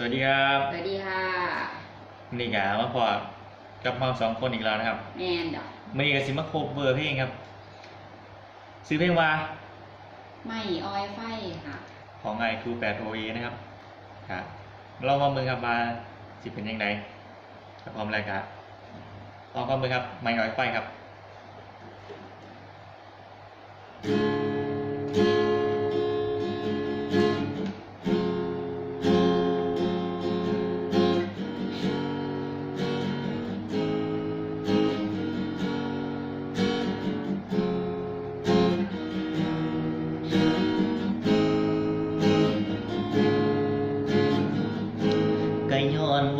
สวัสดีครับสวัสดีค่ะวันนี่กะมาพอกับเราสองคนอีกแล้วนะครับแมนดอกวันนี้ก็สิมาโคเวอร์เพลงครับ ซื้อเพลงว่าไม่ออยไฟค่ะ ของไอคูแปดโอเอนะครับครับลองมามือครับมาสิเป็นยังไงครับพร้อมแล้วครับลองมามือครับ ไม่น้อยไฟครับก็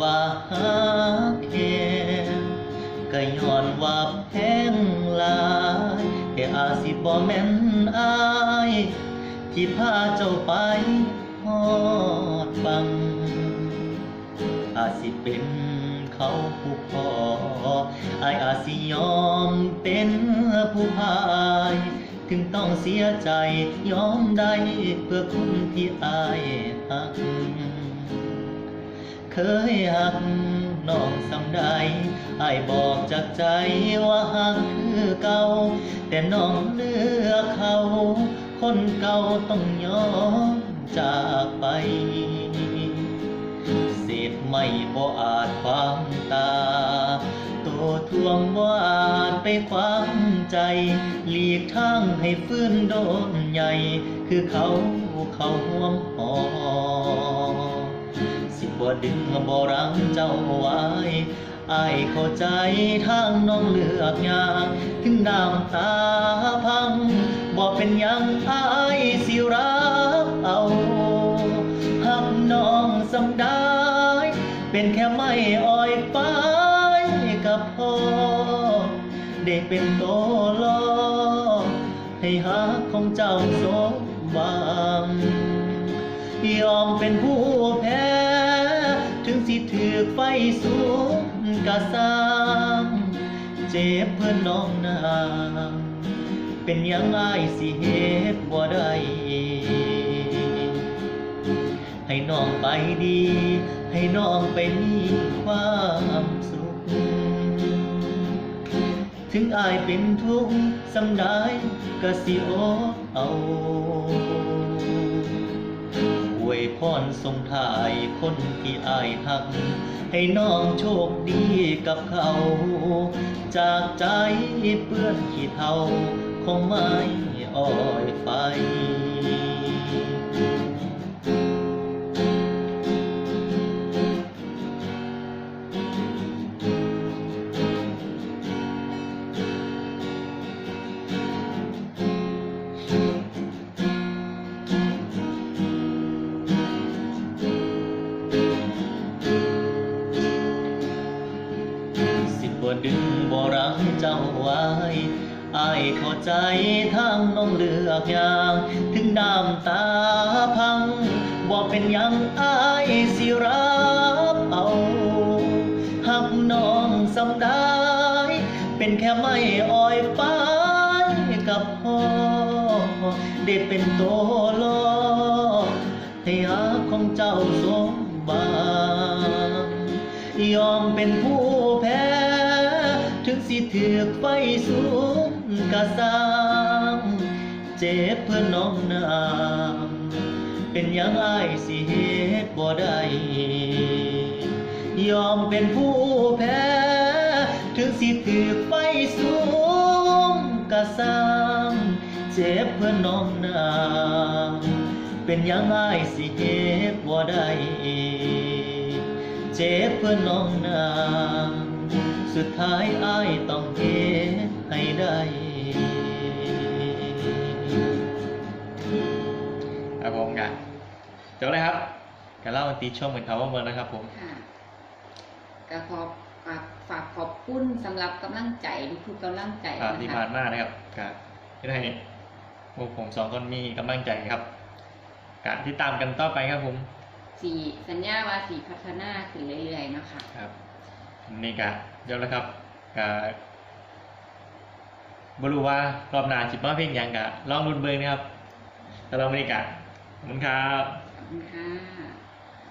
ว่าฮักแค่ก็ย้อนว่าแพงหลายแต่อาสิบ่แม่นอายที่พาเจ้าไปฮอดฟัง อาสิเป็นเขาผู้พออายอาสิยอมเป็นผู้พายถึงต้องเสียใจยอมได้เพื่อคนที่อายหัก เคยหักน้องสำใดไอ้บอกจากใจว่าหักคือเก่า แต่น้องเลือกเขา คนเก่าต้องยอมจากไปเศษไม่บ่อาจความตาตัวทวงบ่อาจไปความใจ หลีกทางให้ฟื้นโดนใหญ่ คือเขาเขาห่วมหอ สิบ่ดึงบ่รังเจ้าไว้อายเข้าใจทางน้องเลือกยากถึงน้ำตาพังบ่เป็นยังอายสิรักเอาหักน้องสำได้เป็นแค่ไม่อ่อยไปกับพ่อได้เป็นโตลอให้หักของเจ้าสมหวังยอมเป็นผู้ สิถือไฟสูงกะสร้างเจ็บเพื่อนน้องนางเป็นยังไงสิเหตุบ่ได้ให้น้องไปดี ให้น้องไปมีความสุข ถึงอายเป็นทุกข์สำได้ก็สิโอเอาอ วยพรทรงถ่ายคนที่อายหัก ให้น้องโชคดีกับเขา จากใจเปื้อนขี้เทาคงไม่อ่อยไฟ ดึงบ่รังเจ้าไว้อายเข้าใจทางน้องเลือกอย่าง ถึงน้ำตาพังบ่เป็นยังอายสิรับเอาหักน้องสำได้เป็นแค่ไม่อ่อยไปกับพ่อได้เป็นโตลอให้หักของเจ้าสมบางยอมเป็นผู้แพ้ ถือกไฟสูงกะสร้างเจ็บเพื่อนน้องนางเป็นยังอสิเหตุบ่ได้ ยอมเป็นผู้แพ้ ถึงสิถือกไฟสูงกะสร้างเจ็บเพื่อนน้องนางเป็นยังอสิเหตุบ่ได้ เจ็บเพื่อนน้องนาง สุดท้ายอายต้องเฮ็ดให้ได้ครับผมกันจบเลยครับกันเล่าตีช่วงเหมือนเขาว่าเมืองนะครับ ผมค่ะก็ขอฝากฝากขอบคุณสำหรับกำลังใจทุกๆกำลังใจครับนะที่คะผ่านมานะครับครับที่ได้พวกผมสองคนมีกำลังใจครับ การที่ตามกันต่อไปครับผมสีสัญญาว่าสีพัฒนาขึ้นเรื่อยๆเนาะคะครับ นี่กะเดี๋ยวแล้วครับกะบรู้ว่ารอบหน้าจิบมาเพลงยังกะลองรุนเบิงนะครับแต่เราไม่ได้กะขอบคุณครับขอบคุณค่ะ